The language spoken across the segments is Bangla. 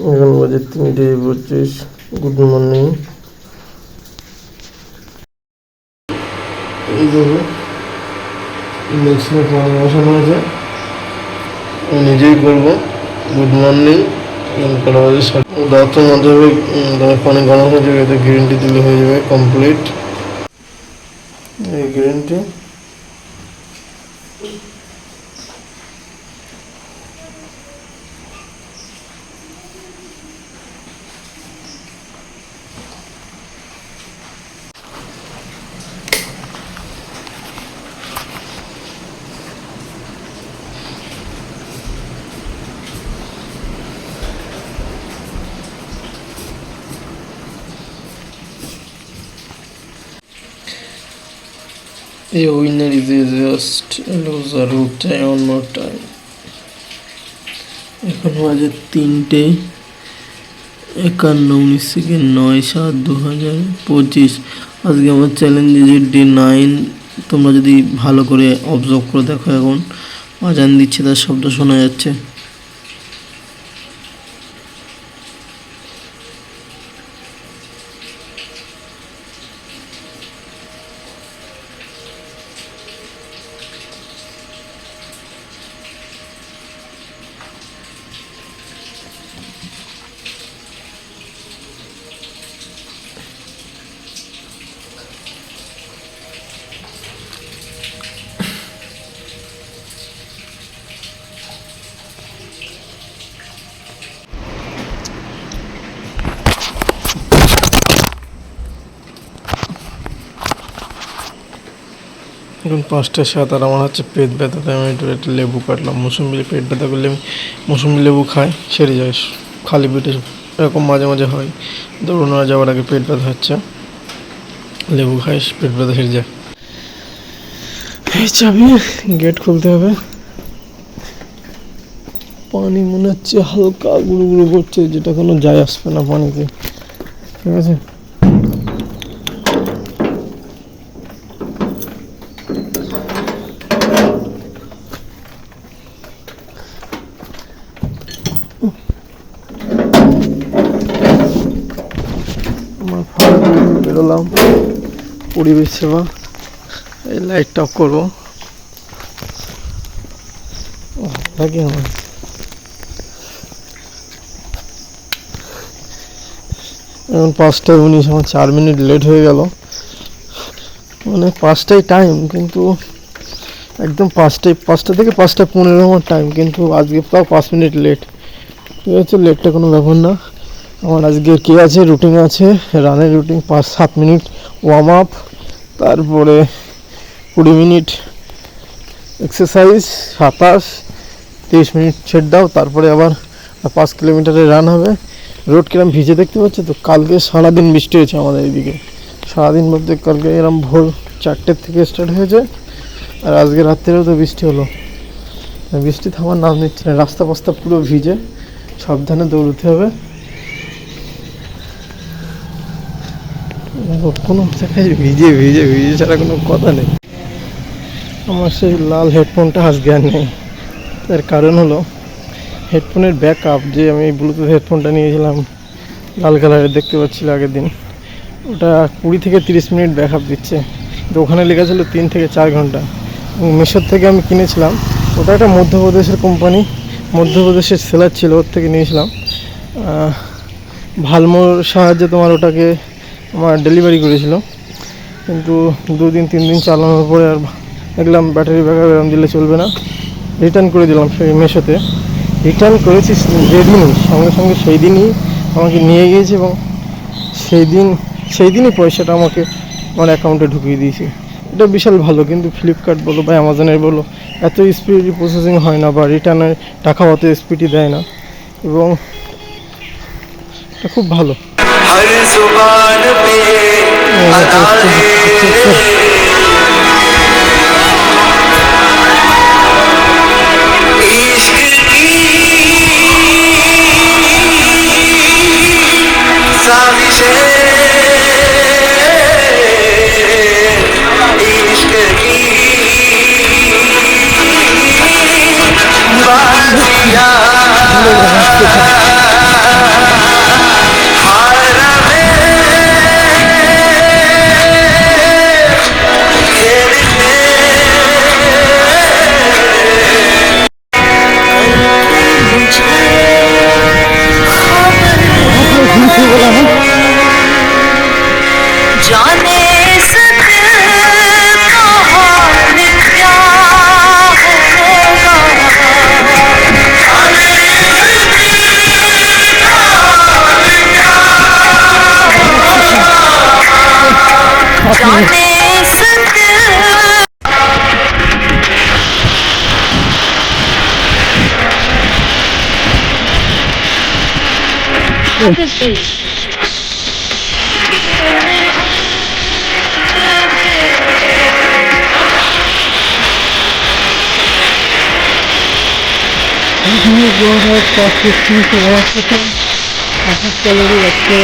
এখন বাজে তিনটে পঁচিশ। গুড মর্নিং এই দেখো ইন্ডাকশনে পানি বসানো আছে নিজেই করব। গুড মর্নিং কটা বাজে সাড়ে দাঁত মধ্যে পানি গরম হয়ে যাবে গ্রিন টি দিলে হয়ে যাবে কমপ্লিট এই green A winner is a just loser who try one more time. এখন বাজে তিনটে একান্ন উনিশ থেকে নয় সাত দু হাজার পঁচিশ। আজকে আমার চ্যালেঞ্জে যে ডে নাইন তোমরা যদি ভালো করে অবজার্ভ করে দেখো এখন। আজান দিচ্ছে, তার শব্দ শোনা যাচ্ছে। এখন পাঁচটা সাত আর আমার হচ্ছে পেট ব্যথা, তাই আমি একটু একটা লেবু কাটলাম মুসুম্বি পেট ব্যথা করলে আমি মুসুম্বি লেবু খাই, সেরে যায় খালি পেটে এরকম মাঝে মাঝে হয়। দৌড়ানো যাওয়ার আগে পেট ব্যথা হচ্ছে, লেবু খাই, পেট ব্যথা সেরে যায় এই চাবি গেট খুলতে হবে। পানি মনে হচ্ছে হালকা গুঁড়ো গুঁড়ো করছে, যেটা কোনো যায় আসবে না পানিতে। ঠিক আছে আমার ফাঁকা দিয়ে বেরোলাম। পরিবেশ সেবা। এই লাইটটা অফ করব। লাগে আমার এখন পাঁচটায় উনিশ আমার চার মিনিট লেট হয়ে গেল। মানে পাঁচটায় টাইম কিন্তু একদম পাঁচটায় পাঁচটা থেকে পাঁচটা পনেরো আমার টাইম কিন্তু আজকে তাও পাঁচ মিনিট লেট ঠিক আছে লেটটা কোনো ব্যাপার না। আমার আজকে কে আছে? রুটিন আছে। রানের রুটিন পাঁচ, সাত মিনিট ওয়ার্ম আপ তারপরে কুড়ি মিনিট এক্সারসাইজ সাতাশ তিরিশ মিনিট ছেড় দাও, তারপরে আবার পাঁচ কিলোমিটারের রান হবে। রোড কিরম ভিজে দেখতে পাচ্ছ তো? কালকে সারাদিন বৃষ্টি হয়েছে আমাদের এইদিকে সারাদিন বলতে কালকে এরম ভোর চারটের থেকে স্টার্ট হয়েছে। আর আজকে রাত্রেও তো বৃষ্টি হলো। বৃষ্টি থামার নাম নিচ্ছে না। রাস্তা পাস্তা পুরো ভিজে। সাবধানে দৌড়তে হবে। কোনো জায়গায় ভিজে ভিজে ভিজে ছাড়া কোনো কথা নেই। আমার সেই লাল হেডফোনটা আজকে আর নেই। তার কারণ হলো, হেডফোনের ব্যাক আপ যে আমি ব্লুটুথ হেডফোনটা নিয়েছিলাম, লাল কালারের দেখতে পাচ্ছিল আগের দিন, ওটা কুড়ি থেকে তিরিশ মিনিট ব্যাক আপ দিচ্ছে। তো ওখানে লেখা ছিল তিন থেকে চার ঘণ্টা। মেশোর থেকে আমি কিনেছিলাম, ওটা একটা মধ্যপ্রদেশের কোম্পানি মধ্যপ্রদেশের সেলার ছিল ওর থেকে নিয়েছিলাম। ভালমোর সাহায্যে তোমার ওটাকে আমার ডেলিভারি করেছিল। কিন্তু দুদিন তিন দিন চালানোর পরে আর দেখলাম ব্যাটারি ব্যাকআপ এরম দিলে চলবে না। রিটার্ন করে দিলাম সেই মেশোতে। রিটার্ন করেছি যেদিনই, সঙ্গে সঙ্গে সেই দিনই আমাকে নিয়ে গিয়েছে এবং সেই দিন সেই দিনই পয়সাটা আমাকে আমার অ্যাকাউন্টে ঢুকিয়ে দিয়েছে। এটা বিশাল ভালো, কিন্তু ফ্লিপকার্ট বলো বা অ্যামাজনের বলো, এত স্পিডি প্রসেসিং হয় না বা রিটার্নের টাকা অত স্পিডি দেয় না। এবং এটা খুব ভালো। हर जुबान पे अदाए इश्क এখানে গোড়ার পাশে কিন্তু রাস্তাটা আকাশ কালারই রাখতে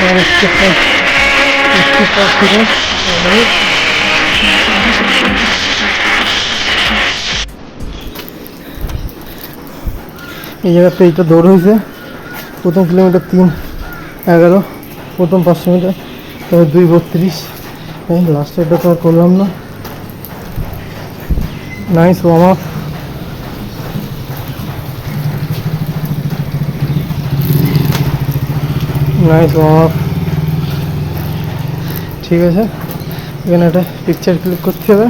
আর একটা একটু পাশ থেকে এই জায়গাতে এইটা দৌড় হয়েছে প্রথম কিলোমিটার তিন, এগারো, প্রথম পাঁচশো মিটার তারপর দুই বত্রিশ। এই লাস্টেরটা তো আর করলাম না। Nice warm up nice warm up ঠিক আছে। এখানে একটা পিকচার ক্লিক করতে হবে।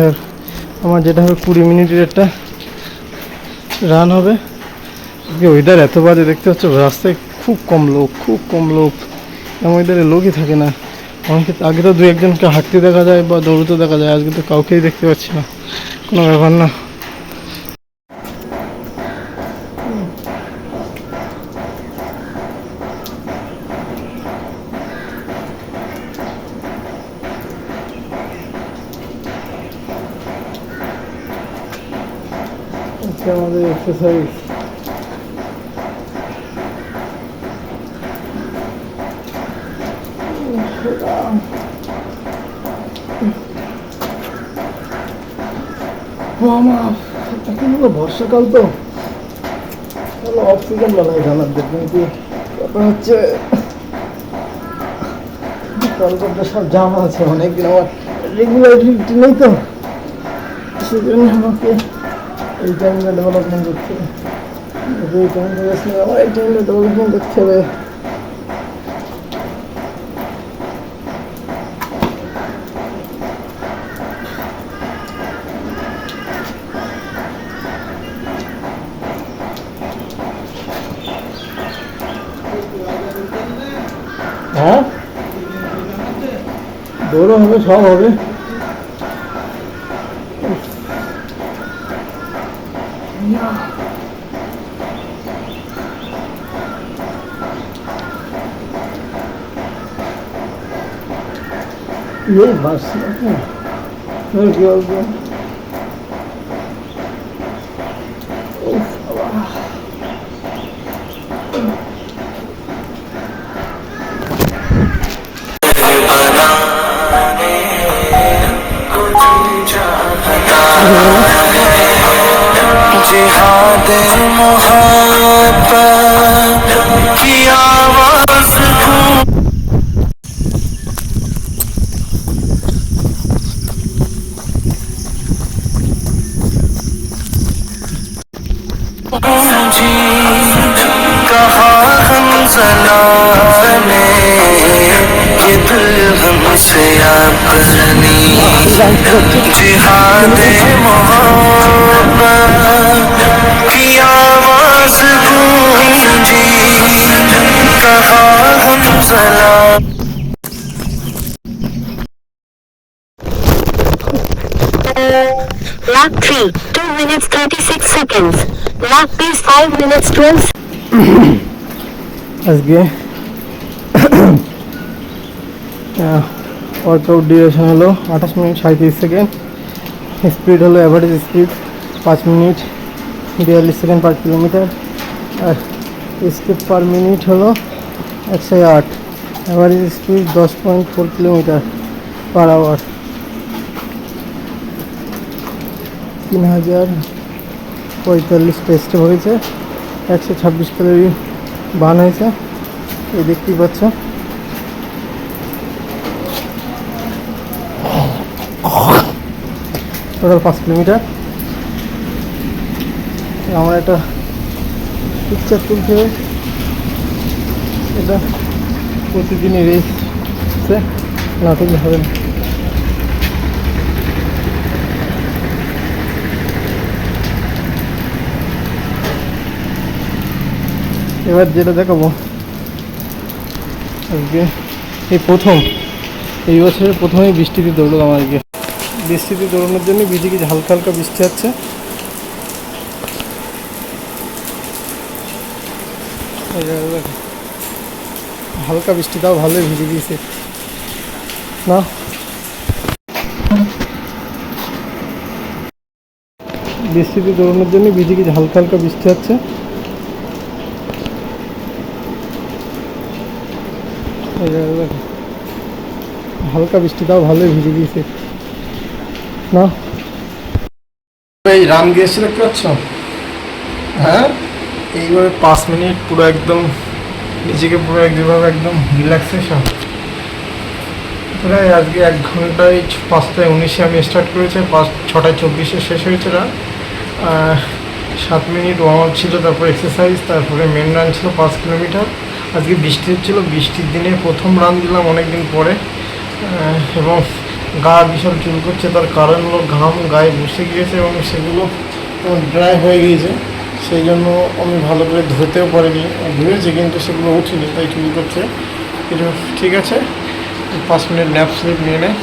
আর আমার যেটা হবে কুড়ি মিনিটের একটা রান হবে। ওয়েদার এত বাজে, দেখতে পাচ্ছ, রাস্তায় খুব কম লোক, খুব কম লোক। এমন ওয়েদারে লোকই থাকে না। অনেকে আগে তো দু একজনকে হাঁটতে দেখা যায় বা দৌড়তে দেখা যায়, আজকে তো কাউকেই দেখতে পাচ্ছি না। কোনো ব্যাপার না। আজকে আমাদের এক্সারসাইজ এখন হলো হচ্ছে। কলকাতা সব জাম আছে, অনেকদিন আমার রেগুলারিটি নেই তো। সেজন্য আমাকে এই টাইমটা ডেভেলপমেন্ট করতে হবে এই টাইমটা আমার এই টাইমটা ডেভেলপমেন্ট করতে হবে। হ্যাঁ? দৌড়ও হবে, সব হবে। ये बस फिर क्या हो गया उफ, वाह। बनाने कुछ चाहता जिहाद मोहब्बत की हम सलाने ये दुल्हन से अपनी जिहाद मोहब्बत की आवाज गूंजी कहा हम सलाम Lap 3, 2 minutes 36 seconds. Lap is 5 minutes 12 আজকে। ওয়ার্কআউট ডিউরেশন হলো আঠাশ মিনিট সাঁত্রিশ সেকেন্ড। স্পিড হলো অ্যাভারেজ স্পিড পাঁচ মিনিট, বিয়াল্লিশ সেকেন্ড পার কিলোমিটার আর স্পিড পার মিনিট হলো একশো আট। অ্যাভারেজ স্পিড দশ point four kilometer per hour তিন হাজার পঁয়তাল্লিশ টেস্ট হয়েছে, একশো ছাব্বিশ ক্যালোরি বান হয়েছে এই দেখতেই পাচ্ছ। টোটাল পাঁচ কিলোমিটার। আমার একটা পিকচার তুলতে এটা প্রতিদিনই রেস হবে না। এবার যেটা দেখাবো, আজকে এই প্রথম, এই বছরের প্রথমেই বৃষ্টিতে দৌড়লাম আজকে বৃষ্টিতে দৌড়ানোর জন্য কিছু হালকা হালকা বৃষ্টি দেখো। হালকা বৃষ্টি, তাও ভালোই ভিজে গিয়েছে না? বৃষ্টিতে দৌড়ানোর জন্য কিছু হালকা হালকা বৃষ্টি হচ্ছে এই জায়গাটা দেখো। হালকা বৃষ্টি তাও ভালোই ভিজে গিয়েছে। না? এই রান দিয়েছি দেখতে পাচ্ছ হ্যাঁ? এইভাবে পাঁচ মিনিট পুরো একদম, নিজেকে পুরো যেভাবে একদম রিল্যাক্সেশন প্রায় আজকে এক ঘন্টায় পাঁচটায় উনিশে আমি স্টার্ট করেছি, পাঁচ, ছটায় চব্বিশে শেষ হয়েছে সাত মিনিট ওয়ার্ম ছিল, তারপর এক্সারসাইজ তারপরে মেন রান ছিল পাঁচ কিলোমিটার আজকে বৃষ্টি হচ্ছিল, বৃষ্টির দিনে প্রথম রান দিলাম অনেকদিন পরে এবং গা বিশাল চুল করছে, তার কারণ হলো ঘাম গায়ে বসে গিয়েছে এবং সেগুলো ড্রাই হয়ে গিয়েছে। সেই জন্য আমি ভালো করে ধুতেও পারিনি, ধুয়েছি কিন্তু সেগুলো উঠিনি, তাই চুল করছে। ঠিক আছে, পাঁচ মিনিট ন্যাপ স্লিপ নিয়ে নেয়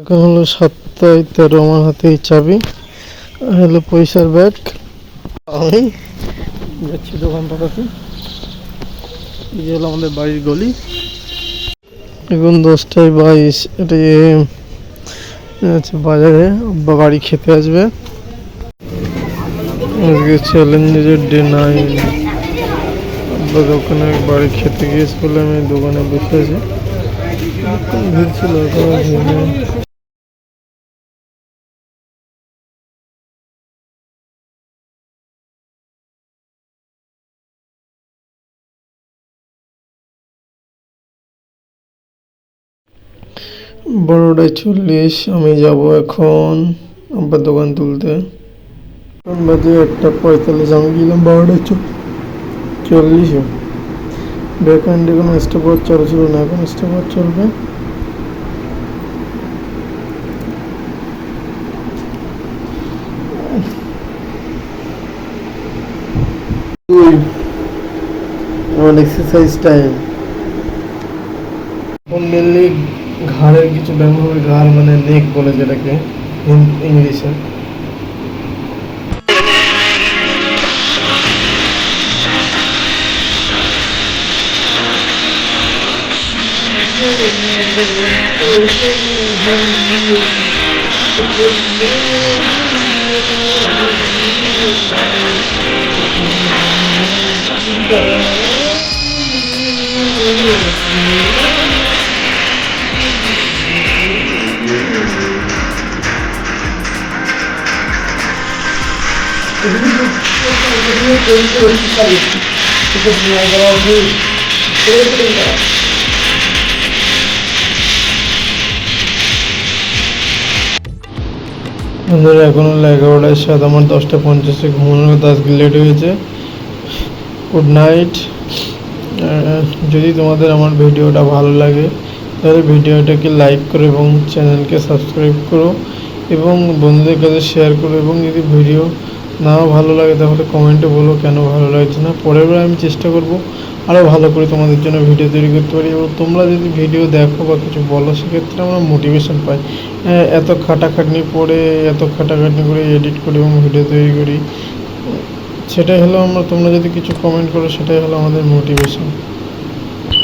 এখন হলো সাতটায় তেরো আমার হাতে চাবি। হলো পয়সার ব্যাগ। আমি যাচ্ছি দোকান পাঠাতে এই হলো আমাদের বাড়ির গলি। এখন দশটায় বাইশ, এটা আছে বাজারে। বাড়ি খেতে আসবে। আজকে চ্যালেঞ্জের ডে নাইন আব্বা দোকানে বাড়ি খেতে গিয়েছে বলে আমি দোকানে বসে আছি। ভিড় ছিল বড়টায় চল্লিশ, আমি যাব এখন আব্বার দোকান তুলতে। এখন বাজে একটা পঁয়তাল্লিশ, আমি গেলাম বারোটায় চল্লিশে। ব্যাক কোনো স্টপ ওয়াচ চালু ছিল না, এখন স্টপ চলবে। আমার এক্সারসাইজ টাইম মেনলি ঘাড়ের কিছু ব্যায়াম হবে ঘাড় মানে নেক বলে যেটাকে ইংলিশে Yeah. বন্ধুরা, এখন হলো এগারোটায় সাত, আমার দশটা পঞ্চাশে ঘুমানোর কথা, আজকে লেট হয়েছে। গুড নাইট যদি তোমাদের আমার ভিডিওটা ভালো লাগে, তাহলে ভিডিওটাকে লাইক করো এবং চ্যানেলকে সাবস্ক্রাইব করো এবং বন্ধুদের কাছে শেয়ার করো এবং যদি ভিডিও নাও ভালো লাগে, তাহলে কমেন্টে বলো কেন ভালো লাগছে না। পরের বার আমি চেষ্টা করব আরও ভালো করে তোমাদের জন্য ভিডিও তৈরি করতে পারি। এবং তোমরা যদি ভিডিও দেখো বা কিছু বলো, সেক্ষেত্রে আমরা মোটিভেশন পাই। এত খাটাখাটনি পড়ে এত খাটাখাটনি করে এডিট করি এবং ভিডিও তৈরি করি, সেটাই হলো আমরা, তোমরা যদি কিছু কমেন্ট করো, সেটাই হলো আমাদের মোটিভেশন